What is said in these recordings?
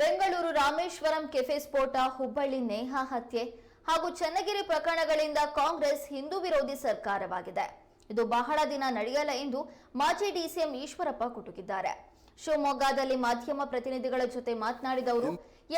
Bengaluru Rameswaram cafe ಸ್ಫೋಟ, ಹುಬ್ಬಳ್ಳಿ ನೇಹಾ ಹತ್ಯೆ ಹಾಗೂ ಚನ್ನಗಿರಿ ಪ್ರಕರಣಗಳಿಂದ ಕಾಂಗ್ರೆಸ್ ಹಿಂದೂ ವಿರೋಧಿ ಸರ್ಕಾರವಾಗಿದೆ. ಇದು ಬಹಳ ದಿನ ನಡೆಯಲ್ಲ ಎಂದು ಮಾಜಿ ಡಿಸಿಎಂ ಈಶ್ವರಪ್ಪ ಕುಟುಕಿದ್ದಾರೆ. ಶಿವಮೊಗ್ಗದಲ್ಲಿ ಮಾಧ್ಯಮ ಪ್ರತಿನಿಧಿಗಳ ಜೊತೆ ಮಾತನಾಡಿದ ಅವರು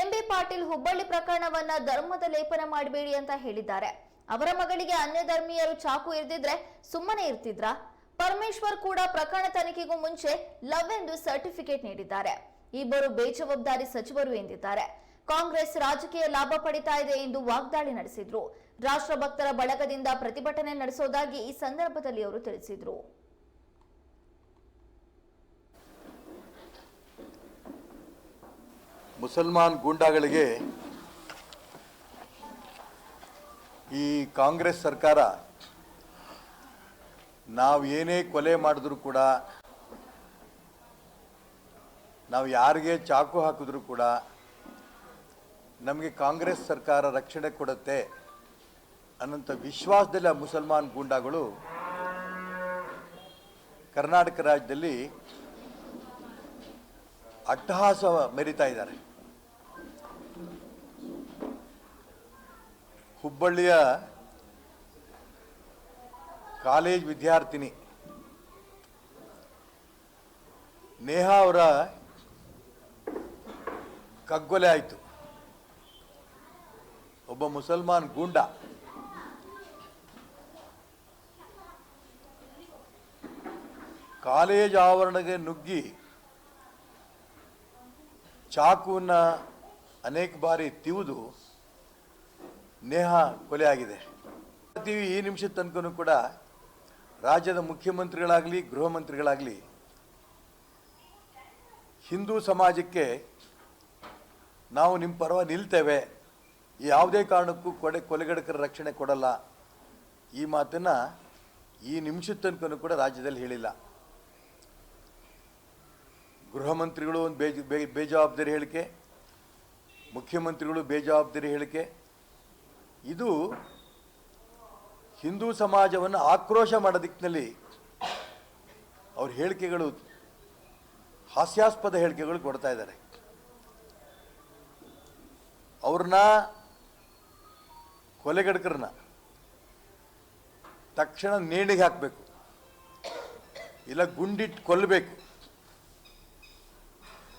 ಎಂಬಿ ಪಾಟೀಲ್ ಹುಬ್ಬಳ್ಳಿ ಪ್ರಕರಣವನ್ನ ಧರ್ಮದ ಲೇಪನ ಮಾಡಬೇಡಿ ಅಂತ ಹೇಳಿದ್ದಾರೆ. ಅವರ ಮಗಳಿಗೆ ಅನ್ಯ ಧರ್ಮೀಯರು ಚಾಕು ಇರ್ದಿದ್ರೆ ಸುಮ್ಮನೆ ಇರ್ತಿದ್ರಾ? ಪರಮೇಶ್ವರ್ ಕೂಡ ಪ್ರಕರಣ ತನಿಖೆಗೂ ಮುಂಚೆ ಲವ್ ಎಂದು ಸರ್ಟಿಫಿಕೇಟ್ ನೀಡಿದ್ದಾರೆ. ಇಬ್ಬರು ಬೇಜವಾಬ್ದಾರಿ ಸಚಿವರು ಎಂದಿದ್ದಾರೆ. ಕಾಂಗ್ರೆಸ್ ರಾಜಕೀಯ ಲಾಭ ಪಡಿತಾ ಇದೆ ಎಂದು ವಾಗ್ದಾಳಿ ನಡೆಸಿದ್ರು. ರಾಷ್ಟ್ರಭಕ್ತರ ಬಳಗದಿಂದ ಪ್ರತಿಭಟನೆ ನಡೆಸೋದಾಗಿ ಈ ಸಂದರ್ಭದಲ್ಲಿ ಅವರು ತಿಳಿಸಿದ್ರು. ಮುಸಲ್ಮಾನ್ ಗೂಂಡಾಗಳಿಗೆ ಈ ಕಾಂಗ್ರೆಸ್ ಸರ್ಕಾರ ನಾವು ಏನೇ ಕೊಲೆ ಮಾಡಿದ್ರು ಕೂಡ ನಾವು ಯಾರಿಗೆ ಚಾಕು ಹಾಕಿದ್ರು ಕೂಡ ನಮಗೆ ಕಾಂಗ್ರೆಸ್ ಸರ್ಕಾರ ರಕ್ಷಣೆ ಕೊಡುತ್ತೆ ಅನ್ನೋಂಥ ವಿಶ್ವಾಸದಲ್ಲಿ ಆ ಮುಸಲ್ಮಾನ್ ಗೂಂಡಾಗಳು ಕರ್ನಾಟಕ ರಾಜ್ಯದಲ್ಲಿ ಅಟ್ಟಹಾಸ ಮೆರಿತಾ ಇದ್ದಾರೆ. ಹುಬ್ಬಳ್ಳಿಯ ಕಾಲೇಜ್ ವಿದ್ಯಾರ್ಥಿನಿ ನೇಹಾ ಅವರ ಕಗ್ಗೊಲೆ ಆಯಿತು. ಒಬ್ಬ ಮುಸಲ್ಮಾನ್ ಗೂಂಡ. ಕಾಲೇಜ್ ಆವರಣಗೆ ನುಗ್ಗಿ ಚಾಕುವನ್ನ ಅನೇಕ ಬಾರಿ ತಿವಿದು ನೇಹ ಕೊಲೆ ಆಗಿದೆ. ತೀವಿ ಈ ನಿಮಿಷದ ತನಕನು ಕೂಡ ರಾಜ್ಯದ ಮುಖ್ಯಮಂತ್ರಿಗಳಾಗಲಿ ಗೃಹ ಮಂತ್ರಿಗಳಾಗಲಿ ಹಿಂದೂ ಸಮಾಜಕ್ಕೆ ನಾವು ನಿಮ್ಮ ಪರವ ನಿಲ್ತೇವೆ. ಯಾವುದೇ ಕಾರಣಕ್ಕೂ ಕೊಡೆ ಕೊಲೆಗಡಕರ ರಕ್ಷಣೆ ಕೊಡಲ್ಲ. ಈ ಮಾತನ್ನು ಈ ನಿಮಿಷದ ತನಕನೂ ಕೂಡ ರಾಜ್ಯದಲ್ಲಿ ಹೇಳಿಲ್ಲ. ಗೃಹ ಮಂತ್ರಿಗಳು ಒಂದು ಬೇಜ ಬೇ- ಬೇಜವಾಬ್ದಾರಿ ಹೇಳಿಕೆ, ಮುಖ್ಯಮಂತ್ರಿಗಳು ಬೇಜವಾಬ್ದಾರಿ ಹೇಳಿಕೆ. ಇದು ಹಿಂದೂ ಸಮಾಜವನ್ನು ಆಕ್ರೋಶ ಮಾಡೋ ದಿಕ್ಕಿನಲ್ಲಿ ಅವ್ರ ಹೇಳಿಕೆಗಳು ಹಾಸ್ಯಾಸ್ಪದ ಹೇಳಿಕೆಗಳು ಕೊಡ್ತಾ ಇದ್ದಾರೆ. ಅವ್ರನ್ನ ಕೊಲೆಗಡಕರನ್ನ ತಕ್ಷಣ ನೇಣಿಗೆ ಹಾಕಬೇಕು. ಇಲ್ಲ ಗುಂಡಿಟ್ಟು ಕೊಲ್ಲಬೇಕು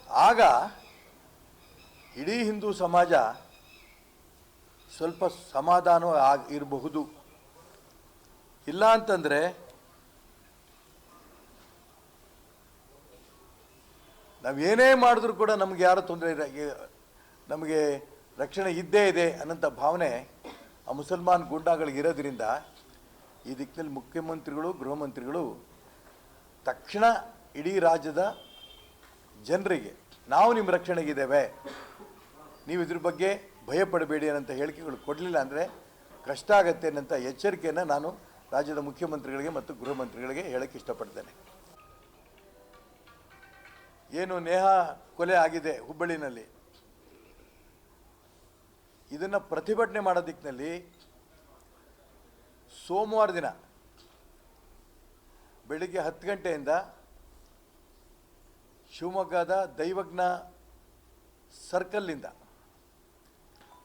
ಆಗ ಇಡೀ ಹಿಂದೂ ಸಮಾಜ ಸ್ವಲ್ಪ ಸಮಾಧಾನ ಆಗ ಇರಬಹುದು. ಇಲ್ಲ ಅಂತಂದರೆ ನಾವೇನೇ ಮಾಡಿದ್ರೂ ಕೂಡ ನಮ್ಗೆ ಯಾರು ತೊಂದರೆ ನಮಗೆ ರಕ್ಷಣೆ ಇದ್ದೇ ಇದೆ ಅನ್ನೋಂಥ ಭಾವನೆ ಆ ಮುಸಲ್ಮಾನ್ ಗೂಂಡಾಗಳಿಗೆ ಇರೋದ್ರಿಂದ ಈ ದಿಕ್ಕಿನಲ್ಲಿ ಮುಖ್ಯಮಂತ್ರಿಗಳು, ಗೃಹ ಮಂತ್ರಿಗಳು ತಕ್ಷಣ ಇಡೀ ರಾಜ್ಯದ ಜನರಿಗೆ, ನಾವು ನಿಮ್ಮ ರಕ್ಷಣೆಗಿದ್ದೇವೆ ನೀವು ಇದ್ರ ಬಗ್ಗೆ ಭಯ ಪಡಬೇಡಿ ಅನ್ನೋಂಥ ಹೇಳಿಕೆಗಳು ಕೊಡಲಿಲ್ಲ ಅಂದರೆ ಕಷ್ಟ ಆಗತ್ತೆ ಅನ್ನೋಂಥ ಎಚ್ಚರಿಕೆಯನ್ನು ನಾನು ರಾಜ್ಯದ ಮುಖ್ಯಮಂತ್ರಿಗಳಿಗೆ ಮತ್ತು ಗೃಹ ಮಂತ್ರಿಗಳಿಗೆ ಹೇಳಕ್ಕೆ ಇಷ್ಟಪಡ್ತೇನೆ. ಏನು ನೇಹ ಕೊಲೆ ಆಗಿದೆ ಹುಬ್ಬಳ್ಳಿನಲ್ಲಿ. ಇದನ್ನು ಪ್ರತಿಭಟನೆ ಮಾಡೋ ದಿಕ್ಕಿನಲ್ಲಿ ಸೋಮವಾರ ದಿನ ಬೆಳಿಗ್ಗೆ ಹತ್ತು ಗಂಟೆಯಿಂದ ಶಿವಮೊಗ್ಗದ ದೈವಜ್ಞ ಸರ್ಕಲ್ನಿಂದ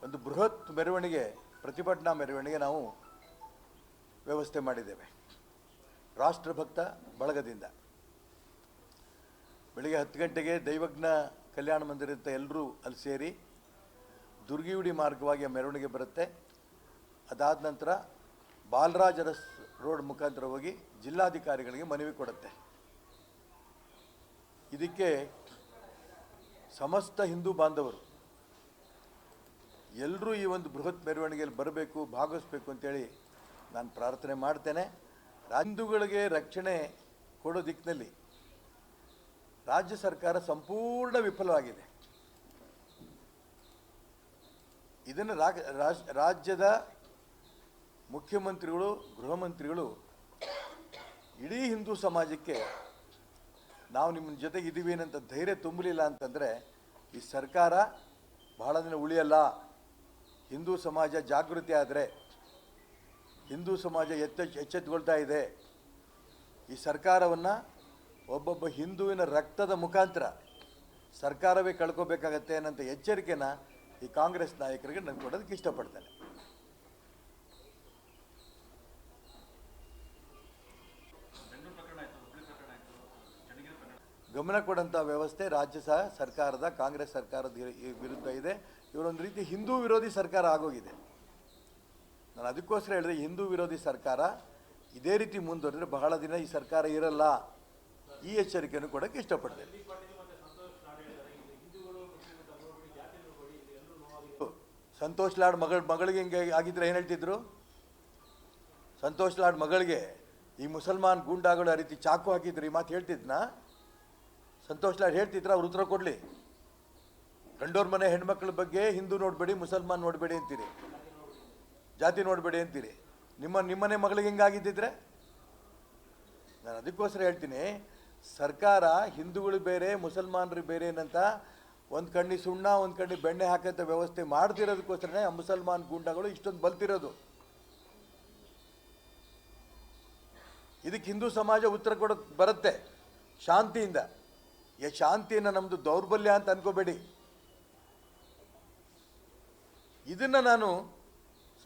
ಒಂದು ಬೃಹತ್ ಮೆರವಣಿಗೆ, ಪ್ರತಿಭಟನಾ ಮೆರವಣಿಗೆ ನಾವು ವ್ಯವಸ್ಥೆ ಮಾಡಿದ್ದೇವೆ. ರಾಷ್ಟ್ರಭಕ್ತ ಬಳಗದಿಂದ. ಬೆಳಿಗ್ಗೆ ಹತ್ತು ಗಂಟೆಗೆ ದೈವಜ್ಞ ಕಲ್ಯಾಣ ಮಂದಿರದ ಎಲ್ಲರೂ ಅಲ್ಲಿ ಸೇರಿ ದುರ್ಗಿಯುಡಿ ಮಾರ್ಗವಾಗಿ ಮೆರವಣಿಗೆ ಬರುತ್ತೆ. ಅದಾದ ನಂತರ ಬಾಲರಾಜ ರಸ್ ರೋಡ್ ಮುಖಾಂತರ ಹೋಗಿ ಜಿಲ್ಲಾಧಿಕಾರಿಗಳಿಗೆ ಮನವಿ ಕೊಡುತ್ತೆ. ಇದಕ್ಕೆ ಸಮಸ್ತ ಹಿಂದೂ ಬಾಂಧವರು ಎಲ್ಲರೂ ಈ ಒಂದು ಬೃಹತ್ ಮೆರವಣಿಗೆಯಲ್ಲಿ ಬರಬೇಕು, ಭಾಗವಹಿಸಬೇಕು ಅಂತೇಳಿ ನಾನು ಪ್ರಾರ್ಥನೆ ಮಾಡ್ತೇನೆ. ಹಿಂದೂಗಳಿಗೆ ರಕ್ಷಣೆ ಕೊಡೋ ದಿಕ್ಕಿನಲ್ಲಿ ರಾಜ್ಯ ಸರ್ಕಾರ ಸಂಪೂರ್ಣ ವಿಫಲವಾಗಿದೆ. ಇದನ್ನು ರಾಜ್ಯದ ಮುಖ್ಯಮಂತ್ರಿಗಳು ಗೃಹ ಮಂತ್ರಿಗಳು ಇಡೀ ಹಿಂದೂ ಸಮಾಜಕ್ಕೆ ನಾವು ನಿಮ್ಮ ಜೊತೆಗೆ ಇದ್ದೀವಿ ಏನಂತ ಧೈರ್ಯ ತುಂಬಲಿಲ್ಲ ಅಂತಂದರೆ ಈ ಸರ್ಕಾರ ಬಹಳ ದಿನ ಉಳಿಯಲ್ಲ. ಹಿಂದೂ ಸಮಾಜ ಜಾಗೃತಿ ಆದರೆ, ಹಿಂದೂ ಸಮಾಜ ಎತ್ತ ಎಚ್ಚೆತ್ತುಕೊಳ್ತಾ ಇದೆ. ಈ ಸರ್ಕಾರವನ್ನು ಒಬ್ಬೊಬ್ಬ ಹಿಂದುವಿನ ರಕ್ತದ ಮುಖಾಂತರ ಸರ್ಕಾರವೇ ಕಳ್ಕೋಬೇಕಾಗತ್ತೆ ಅನ್ನೋಂಥ ಎಚ್ಚರಿಕೆನ ಈ ಕಾಂಗ್ರೆಸ್ ನಾಯಕರಿಗೆ ನಾನು ಕೊಡೋದಕ್ಕೆ ಇಷ್ಟಪಡ್ತೇನೆ. ಗಮನ ಕೊಡೋಂಥ ವ್ಯವಸ್ಥೆ ರಾಜ್ಯ ಸಹ ಸರ್ಕಾರದ, ಕಾಂಗ್ರೆಸ್ ಸರ್ಕಾರದ ವಿರುದ್ಧ ಇದೆ. ಇವರೊಂದು ರೀತಿ ಹಿಂದೂ ವಿರೋಧಿ ಸರ್ಕಾರ ಆಗೋಗಿದೆ. ನಾನು ಅದಕ್ಕೋಸ್ಕರ ಹೇಳಿದೆ, ಹಿಂದೂ ವಿರೋಧಿ ಸರ್ಕಾರ ಇದೇ ರೀತಿ ಮುಂದುವರೆದ್ರೆ ಬಹಳ ದಿನ ಈ ಸರ್ಕಾರ ಇರಲ್ಲ. ಈ ಎಚ್ಚರಿಕೆಯನ್ನು ಕೊಡೋಕ್ಕೆ ಇಷ್ಟಪಡ್ತೇನೆ. ಸಂತೋಷ್ ಲಾಡ್ ಮಗಳ, ಮಗಳಿಗೆ ಹಿಂಗೆ ಆಗಿದ್ರೆ ಏನು ಹೇಳ್ತಿದ್ರು? ಸಂತೋಷ್ ಲಾಡ್ ಮಗಳಿಗೆ, ಈ ಮುಸಲ್ಮಾನ್ ಗೂಂಡಾಗಳು ಆ ರೀತಿ ಚಾಕು ಹಾಕಿದ್ರು, ಈ ಮಾತು ಹೇಳ್ತಿದ್ನಾ? ಸಂತೋಷ್ ಲಾಡ್ ಹೇಳ್ತಿದ್ರ, ಅವ್ರು ಉತ್ತರ ಕೊಡಲಿ. ಗಂಡೋರ್ ಮನೆ ಹೆಣ್ಮಕ್ಳ ಬಗ್ಗೆ ಹಿಂದೂ ನೋಡಬೇಡಿ, ಮುಸಲ್ಮಾನ್ ನೋಡಬೇಡಿ ಅಂತೀರಿ. ಜಾತಿ ನೋಡಬೇಡಿ ಅಂತೀರಿ. ನಿಮ್ಮ ನಿಮ್ಮನೆ ಮಗಳಿಗೆ ಹಿಂಗಾಗಿದ್ದಿದ್ರೆ ನಾನು ಅದಕ್ಕೋಸ್ಕರ ಹೇಳ್ತೀನಿ, ಸರ್ಕಾರ ಹಿಂದೂಗಳು ಬೇರೆ, ಮುಸಲ್ಮಾನರು ಬೇರೆ ಏನಂತ ಒಂದು ಕಣ್ಣಿ ಸುಣ್ಣ, ಒಂದು ಕಣ್ಣಿ ಬೆಣ್ಣೆ ಹಾಕೋಂಥ ವ್ಯವಸ್ಥೆ ಮಾಡ್ತಿರೋದಕ್ಕೋಸ್ಕರನೇ ಮುಸಲ್ಮಾನ್ ಗೂಂಡಗಳು ಇಷ್ಟೊಂದು ಬಲ್ತಿರೋದು. ಇದಕ್ಕೆ ಹಿಂದೂ ಸಮಾಜ ಉತ್ತರ ಕೊಡೋಕೆ ಬರುತ್ತೆ ಶಾಂತಿಯಿಂದ. ಈ ಶಾಂತಿಯನ್ನು ನಮ್ಮದು ದೌರ್ಬಲ್ಯ ಅಂತ ಅನ್ಕೋಬೇಡಿ. ಇದನ್ನು ನಾನು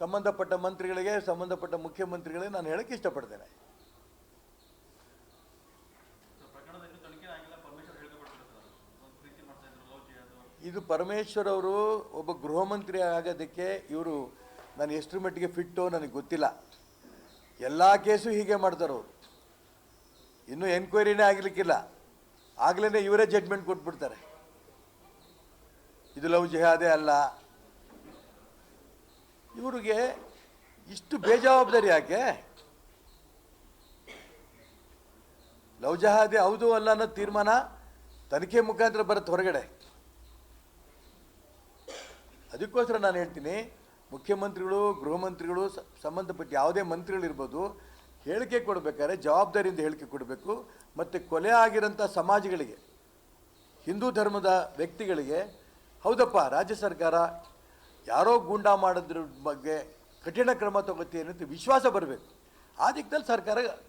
ಸಂಬಂಧಪಟ್ಟ ಮಂತ್ರಿಗಳಿಗೆ, ಸಂಬಂಧಪಟ್ಟ ಮುಖ್ಯಮಂತ್ರಿಗಳಿಗೆ ನಾನು ಹೇಳಕ್ಕೆ ಇಷ್ಟಪಡ್ತೇನೆ. ಇದು ಪರಮೇಶ್ವರ್ ಅವರು ಒಬ್ಬ ಗೃಹ ಮಂತ್ರಿ ಆಗೋದಕ್ಕೆ ಇವರು ನಾನು ಎಷ್ಟರ ಮಟ್ಟಿಗೆ ಫಿಟ್ಟು ನನಗೆ ಗೊತ್ತಿಲ್ಲ. ಎಲ್ಲ ಕೇಸು ಹೀಗೆ ಮಾಡ್ತಾರೆ ಅವರು. ಇನ್ನೂ ಎನ್ಕ್ವೈರಿನೇ ಆಗಲಿಕ್ಕಿಲ್ಲ. ಆಗಲೇ ಇವರೇ ಜಡ್ಮೆಂಟ್ ಕೊಟ್ಬಿಡ್ತಾರೆ. ಇದು ಲವ್ ಜಿಹಾದೇ ಅಲ್ಲ. ಇವರಿಗೆ ಇಷ್ಟು ಬೇಜವಾಬ್ದಾರಿ ಯಾಕೆ? ಲವ್ ಜಹಾದೆ ಹೌದು ಅಲ್ಲ ಅನ್ನೋ ತೀರ್ಮಾನ ತನಿಖೆ ಮುಖಾಂತರ ಬರುತ್ತೆ ಹೊರಗಡೆ. ಅದಕ್ಕೋಸ್ಕರ ನಾನು ಹೇಳ್ತೀನಿ, ಮುಖ್ಯಮಂತ್ರಿಗಳು, ಗೃಹ ಮಂತ್ರಿಗಳು ಸಂಬಂಧಪಟ್ಟ ಯಾವುದೇ ಮಂತ್ರಿಗಳಿರ್ಬೋದು, ಹೇಳಿಕೆ ಕೊಡಬೇಕಾದ್ರೆ ಜವಾಬ್ದಾರಿಯಿಂದ ಹೇಳಿಕೆ ಕೊಡಬೇಕು. ಮತ್ತು ಕೊಲೆ ಆಗಿರೋಂಥ ಸಮಾಜಗಳಿಗೆ, ಹಿಂದೂ ಧರ್ಮದ ವ್ಯಕ್ತಿಗಳಿಗೆ, ಹೌದಪ್ಪ, ರಾಜ್ಯ ಸರ್ಕಾರ ಯಾರೋ ಗೂಂಡಾ ಮಾಡೋದ್ರ ಬಗ್ಗೆ ಕಠಿಣ ಕ್ರಮ ತಗೋತಿ ಅನ್ನೋದು ವಿಶ್ವಾಸ ಬರಬೇಕು. ಆ ಸರ್ಕಾರ